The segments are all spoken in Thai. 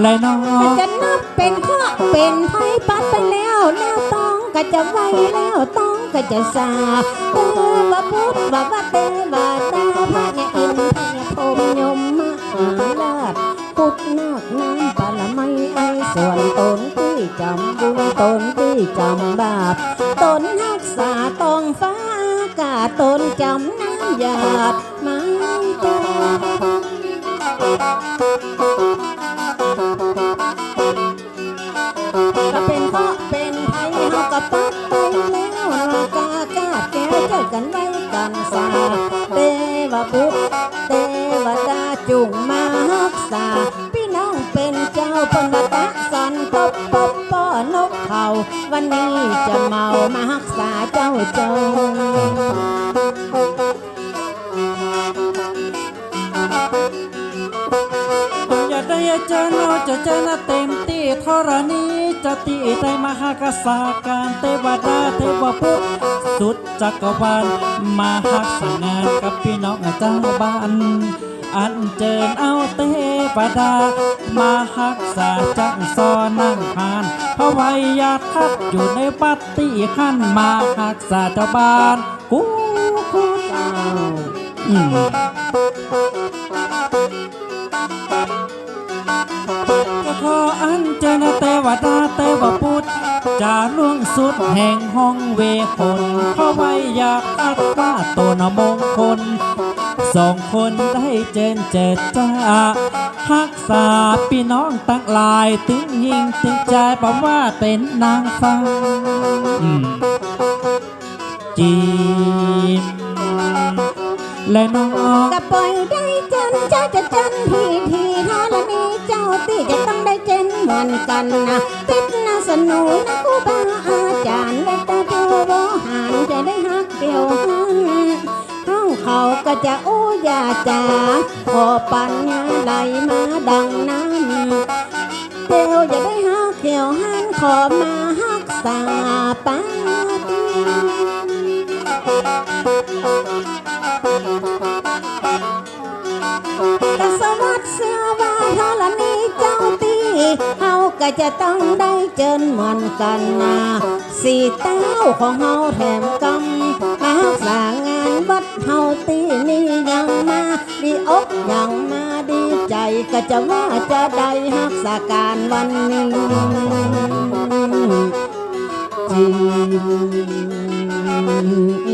และน้องจะนับเป็นข้อเป็นไทยปัดไปแล้วแล้วต้องก็จะไว้แล้วต้องก็จะสาเตวะพุทธวะวะเตวะดาพระเนี่ยอินทร์เนี่ยพรมยมมหาราชพุทธนาคน้ำปาละไมไอส่วนตนที่จำบุญตนที่จำบาปตนรักษาตองฟ้าอากาศตนจำน้ำหยาดมาตา บุตรเทวดาจุงมารักษา พี่น้องเป็นเจ้าปนตะสันปบปบป้อนกเขาวันนี้จะเมามารักษาเจ้าจงอย่าได้เจอเนาจะเจอนะเต็มที่ธรณีจะตีใจมหากษัตริย์การเทวดาเทวพุทธ สุดจักรวาลมาหักสังงานกับพี่น้องเจ้าบ้าน อันเจิญเอาเทวดา มาหักษาจังซอนั่งหานพระไวยาทัดอยู่ในปัตติขั้นมาหักษาเจ้าบ้านกูกูเจ้าอืมก็ขออันเจนเทวดาเทวพุทธ จาล่วงสุดแห่งห้องเวคนเพราะไว้อยากอัดว่าตัวนมงคลสองคนได้เจนเจิดจ้าฮักษาพี่น้องตั้งลายถึงยิงถึงใจปะว่าเป็นนางฟ้าจีมและน้องก็ปล่อยได้จันเจ้าจะจันทีทีทอละนี้เจ้าตีจะต้องได้เจนเหมือนกันนะติดนะ สนุนครูบาอาจารย์และตาเทวหารจะได้ฮักเกี่ยวหันห้องเขาก็จะอู้ยาจาขอปัญญาไหลมาดังน้ำเตียวจะได้ฮักเกี่ยวหันขอมาฮักษาปาตีกสวัสดิ์เสือว่าเธอ ก็จะต้องได้เจนเหมือนกันนะสีเต้าของเฮาแถมกำมารักษางานวัดเฮาตีนี่ยังมาดีอกยังมาดีใจก็จะว่าจะได้รักษาการวันนี้จริ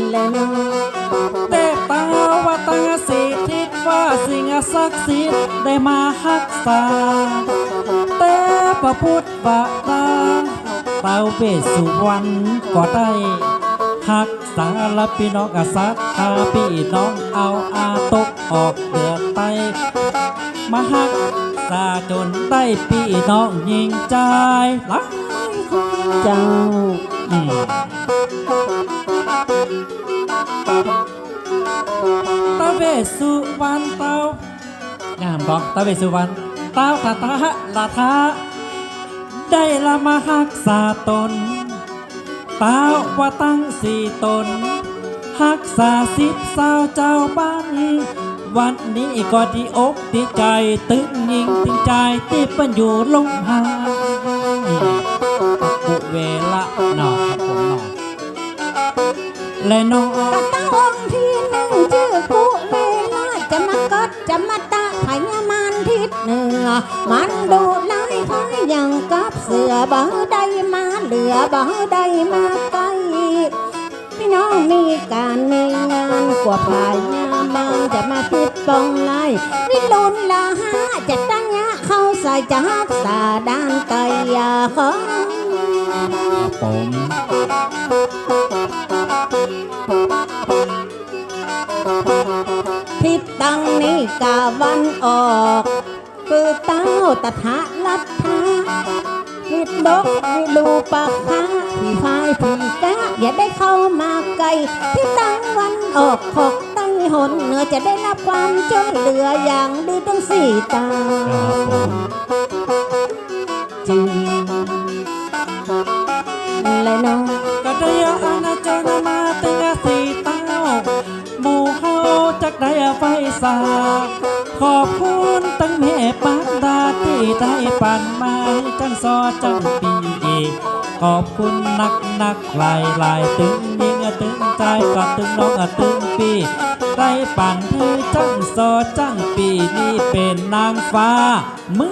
งและเนะเตตาวาตังสิทธิว่าสิ่งศักดิ์สิทธิ์ได้มาหักษา พระพุทธบาตาเตาเวสสุวรรณก็ได้หักษาละพี่น้องกษัตริย์พาพี่น้องเอาอาตกออกเดือดไตมาหักษาจนได้พี่น้องยิงใจลายคนเจ้าอืมตาเวสุวรรณเต้างามบอกตาเวสุวรรณเต้าทาทาลาทา ได้ละมาหักษาตนตาว่าตั้งสี่ตนหักษาสิบสาวเจ้าบ้านวันนี้ก็ดีอกดีใจตึงยิงตึงใจที่ปันอยู่ลงหาปุเวละหนอครับผมหนอและน้องกะตั้งองค์ที่หนึ่งชื่อกุเลลาจะมากัดจะมาตะพญามานทิศเหนือมันดูลายคล้ายอย่างกับเสือบ่ได้มาเหลือบ่ได้มาไกลพี่น้องมีการมีงานกว่าพายามานจะมาติดปองไล่วิลุนละหาจะตั้งยะเข้าใส่จะฮักษาด้านไกยาของผมทิศตั้งนี้กาวันออก คือเต้าตถาลัทธาวิดดกวิลูปะคาพี่พายพี่กะอย่าได้เข้ามาไกลที่ตั้งวันออกขอกตั้งหนเหนือจะได้รับความช่วยเหลืออย่างดีทั้งสี่ตาจริงและน้องก็ได้อาณาจักรมาเตึงสีเต้าหมู่เฮาจักได้ไฟสา ขอบคุณตั้งแม่ปักดาที่ได้ปันมาจังซอจังปีอีกขอบคุณนักนักหลายหลายตึงยิงตึงใจก็ตึงน้องตึงปีได้ปั่นที่จังซอจังปีนี่เป็นนางฟ้าเมื